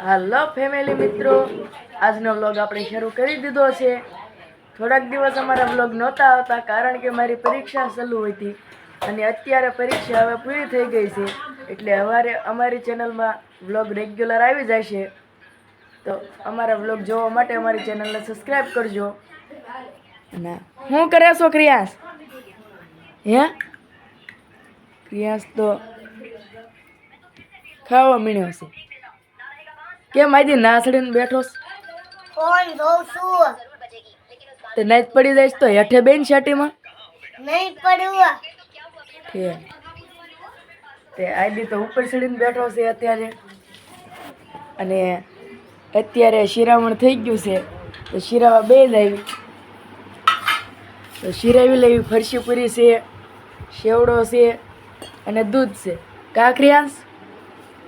હાલો family મિત્રો. આજનો vlog આપણે શરૂ કરી દીધો છે. થોડાક દિવસ અમારા વ્લોગ નહોતા આવતા કારણ કે મારી પરીક્ષા ચાલુ હતી અને અત્યારે પરીક્ષા હવે પૂરી થઈ ગઈ છે. એટલે અમારે, અમારી ચેનલમાં વ્લોગ રેગ્યુલર આવી જાય છે. તો અમારા વ્લોગ જોવા માટે અમારી ચેનલને સબસ્ક્રાઈબ કરજો. ના. શું કરે છો ક્રિયાસ હે? ક્રિયાસ તો ખાવા મીણ્યો છે. કેમ આજે નાસડીને બેઠો? ફોન જોઉં છું. તે નહીં પડી જઈશ તો હેઠે બેન શેટીમાં? નહીં પડવું છે તે આઈડી તો ઉપર ચડીને બેઠો છે અત્યારે. અને અત્યારે શિરામણ થઈ ગયું છે. તો શિરાવા બે લાવી તો શિરાવી લેવી ફરસી પૂરી છે શેવડો છે અને દૂધ છે. કાંકરિયાંશ?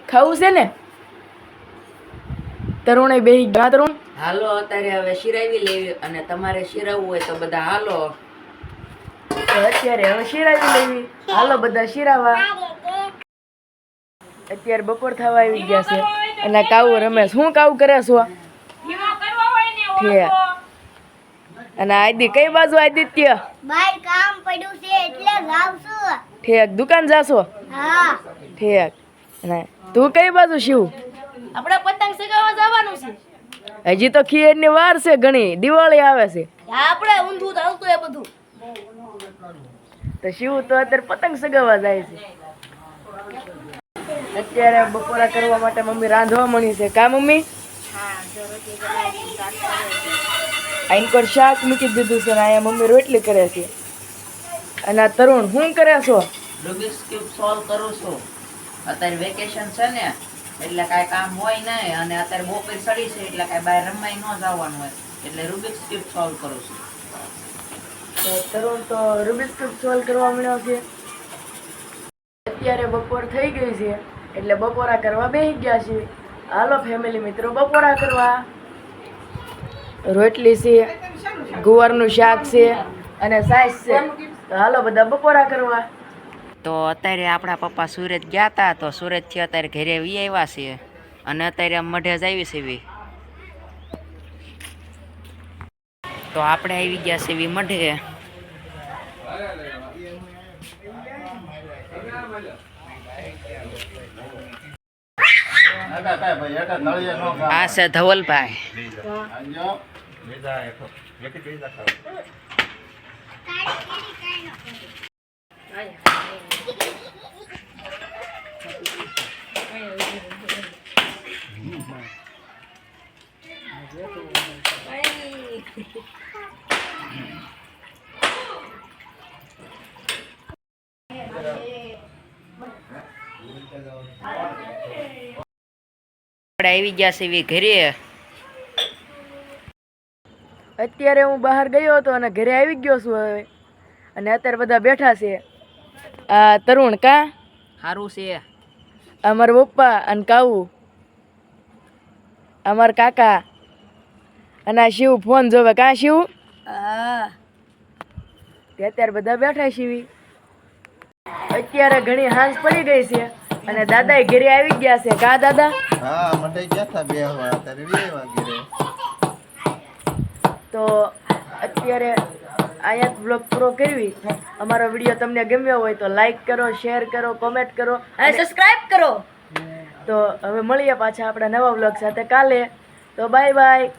ખાવું છે ને? તરુણે બેહી ગયા. તરુણ? હાલો અત્યારે હવે શિરાવી લેવી અને તમારે શિરાવવું હોય તો બધા હાલો. અત્યારે હવે શિરાવી લેવી. હાલો બધા શિરાવા. અત્યારે બપોર થવા આવી ગયા છે. અને કાવ રમે શું કાવ કરે છો? અને આદિ કઈ બાજુ આદિત્ય? બહાર કામ પડ્યું છે એટલે જાઉં છું ઠેક. દુકાન જાશો? હા. ઠેક. અને તું કઈ બાજુ શિવ? આપણે પતંગ છે હજી તો ખીરની વાર છે ઘણી. દિવાળી આવે છે. આપણે ઊંધું ચાલતું એ બધું. તો શિવ તો અત્યારે પતંગ સગાવવા જાય છે. અત્યારે બપોરા કરવા માટે મમ્મી રાંધવા મળી છે. કા મમ્મી? આઈન પર શાક મૂકી દીધું છે અને અહીંયા મમ્મી રોટલી કરે છે. અને આ તરુણ શું કરે છો? રૂબિક્સ ક્યુબ સોલ્વ કરું છું. અત્યારે વેકેશન છે ને. એટલે કાંઈ કામ હોય નહીં અને અત્યારે બપોર સડી છે એટલે કાંઈ બહાર રમવાય ન જવાનું હોય. એટલે રૂબિક્સ ક્યુબ સોલ્વ કરું છું. તરુણ, તો રૂબિક્સ ક્યુબ સોલ્વ કરવા મળ્યો છે? અત્યારે બપોર થઈ ગઈ છે, એટલે બપોરા કરવા બેસી ગયા છે. હાલો ફેમિલી મિત્રો, બપોરા કરવા. રોટલી છે, ગુવારનું શાક છે અને સાઈઝ છે. હાલો બધા બપોરા કરવા. તો અત્યારે આપણા પપ્પા સુરત ગયા હતા તો સુરતથી અત્યારે ઘરે વી આવ્યા છે અને અત્યારે મઢે જ આવી છે તો આપણે આવી ગયા છે વી મઢે. આ છે ધવલભાઈ. આવી ગયા છે ઘરે. અત્યારે હું બહાર ગયો હતો અને ઘરે આવી ગયો છું હવે. અને અત્યારે બધા બેઠા છે. આ તરુણ કા? સારું છે. અમારા પપ્પા અને કાવું. અમારા કાકા. અને આ શિવ ફોન જોવે. કા શિવ? તે અત્યારે બધા બેઠા શિવી. અત્યારે ઘણી હાંસ પડી ગઈ છે અને દાદા ઘરે આવી ગયા છે. કા દાદા? હા મને ગયા હતા બે અત્યારે તો અત્યારે અહીંયા બ્લોગ પૂરો કરવી અમારો વીડિયો તમને ગમ્યો હોય તો લાઈક કરો શેર કરો કોમેન્ટ કરો અને સબસ્ક્રાઇબ કરો. તો હવે મળીએ પાછા આપણા નવા બ્લોગ સાથે કાલે. તો બાય બાય